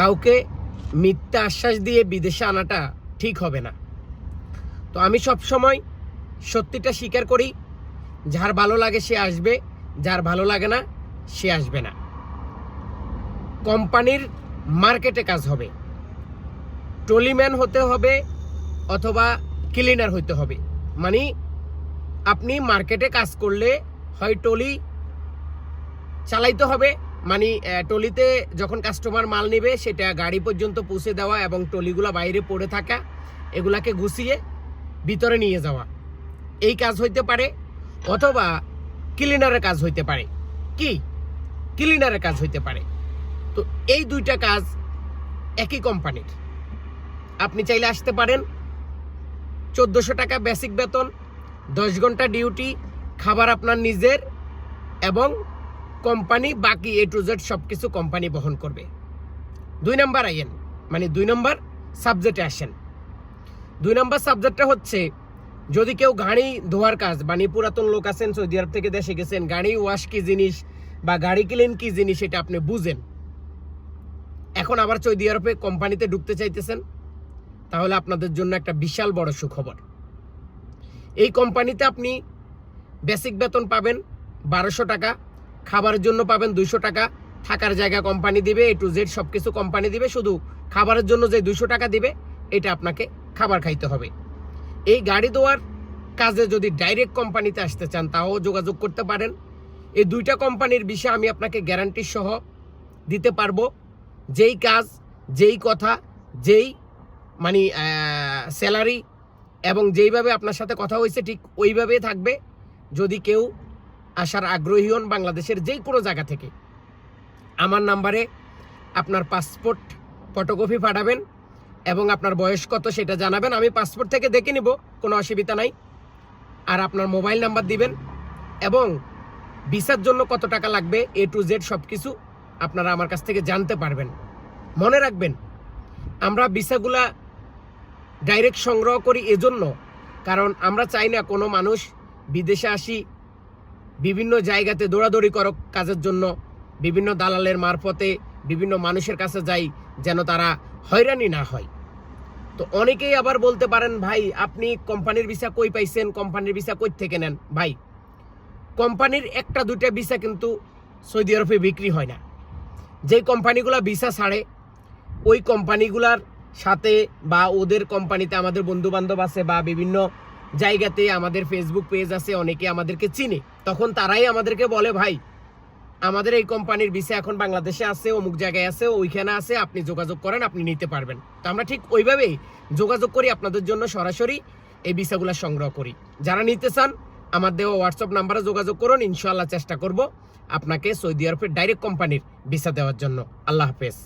কাউকে মিথ্যা আশ্বাস দিয়ে বিদেশে আনাটা ঠিক হবে না। তো আমি সব সময় সত্যিটা স্বীকার করি, যার ভালো লাগে সে আসবে, যার ভালো লাগে না সে আসবে না। কোম্পানির মার্কেটে কাজ হবে, টলিম্যান হতে হবে অথবা ক্লিনার হতে হবে। মানে আপনি মার্কেটে কাজ করলে হয় টলি চালাইতে হবে মানে টলিতে যখন কাস্টমার মাল নেবে, সেটা গাড়ি পর্যন্ত পৌঁছে দেওয়া এবং টলিগুলা বাইরে পড়ে থাকা, এগুলাকে গুছিয়ে ভিতরে নিয়ে যাওয়া। এই কাজ হইতে পারে অথবা ক্লিনারের কাজ হইতে পারে। কি? ক্লিনারের কাজ হইতে পারে। তো এই দুইটা কাজ একই কোম্পানির আপনি চাইলে আসতে পারেন, চোদ্দোশো টাকা বেসিক বেতন, দশ ঘণ্টা ডিউটি খাবার আপনার নিজের এবং কোম্পানি, বাকি এ টু জেড সব কিছু কোম্পানি বহন করবে। দুই নাম্বার আইয়েন মানে দুই নম্বর সাবজেক্টে আসেন। দুই নম্বর সাবজেক্টটা হচ্ছে, যদি কেউ গাড়ি ধোয়ার কাজ মানে পুরাতন লোক আছেন সৌদি আরব থেকে দেশে গেছেন, গাড়ি ওয়াশ কি জিনিস বা গাড়ি ক্লিন কি জিনিস এটা আপনি বুঝেন। এখন আবার সৌদি আরবে কোম্পানিতে ঢুকতে চাইতেছেন, তাহলে আপনাদের জন্য একটা বিশাল বড় সুখবর। এই কোম্পানিতে আপনি বেসিক বেতন পাবেন বারোশো টাকা খাবারের জন্য পাবেন দুইশো টাকা। থাকার জায়গা কোম্পানি দিবে এ টু জেড সব কিছু কোম্পানি দিবে, শুধু খাবারের জন্য যে দুইশো টাকা দিবে, এটা আপনাকে খাবার খাইতে হবে। এই গাড়ি দেওয়ার কাজে যদি ডাইরেক্ট কোম্পানিতে আসতে চান, তাও যোগাযোগ করতে পারেন। এই দুইটা কোম্পানির বিষয়ে আমি আপনাকে গ্যারান্টি সহ দিতে পারব। যেই কাজ, যেই কথা, যেই মানে স্যালারি এবং যেইভাবে আপনার সাথে কথা হয়েছে, ঠিক ওইভাবেই থাকবে। যদি কেউ আসার আগ্রহী হন বাংলাদেশের যেই কোনো জায়গা থেকে। আমার নাম্বারে আপনার পাসপোর্ট ফটোকপি পাঠাবেন এবং আপনার বয়স কত সেটা জানাবেন। আমি পাসপোর্ট থেকে দেখে নিব, কোনো অসুবিধা নাই। আর আপনার মোবাইল নাম্বার দিবেন এবং ভিসার জন্য কত টাকা লাগবে এ টু জেড সব কিছু আপনারা আমার কাছ থেকে জানতে পারবেন। মনে রাখবেন, আমরা ভিসাগুলা ডাইরেক্ট সংগ্রহ করি এজন্য, কারণ আমরা চাই না কোনো মানুষ বিদেশে আসি বিভিন্ন জায়গাতে দৌড়াদৌড়ি করক কাজের জন্য, বিভিন্ন দালালের মারফতে বিভিন্ন মানুষের কাছে যাই যেন তারা হয়রানি না হয়। তো অনেকেই আবার বলতে পারেন, ভাই, আপনি কোম্পানির ভিসা কই পাইছেন? কোম্পানির ভিসা কই থেকে নেন? ভাই, কোম্পানির একটা, দুইটা ভিসা কিন্তু সৌদি আরবে বিক্রি হয় না। যেই কোম্পানিগুলো ভিসা ছাড়ে, ওই কোম্পানিগুলার সাথে বা ওদের কোম্পানিতে আমাদের বন্ধু বান্ধব আছে বা বিভিন্ন জায়গাতে আমাদের ফেসবুক পেজ আছে, অনেকে আমাদেরকে চিনে। তখন তারাই আমাদেরকে বলে, ভাই, আমাদের এই কোম্পানির ভিসা এখন বাংলাদেশে আছে, অমুক জায়গায় আছে, ওইখানে আছে, আপনি যোগাযোগ করেন, আপনি নিতে পারবেন। তো আমরা ঠিক ওইভাবেই যোগাযোগ করি আপনাদের জন্য সরাসরি এই ভিসাগুলো সংগ্রহ করি। যারা নিতে চান, আমার দেওয়া হোয়াটসঅ্যাপ নাম্বারে যোগাযোগ করুন, ইনশাআল্লাহ চেষ্টা করব আপনাকে সৌদি আরবের ডাইরেক্ট কোম্পানির ভিসা দেওয়ার জন্য। আল্লাহ হাফেজ।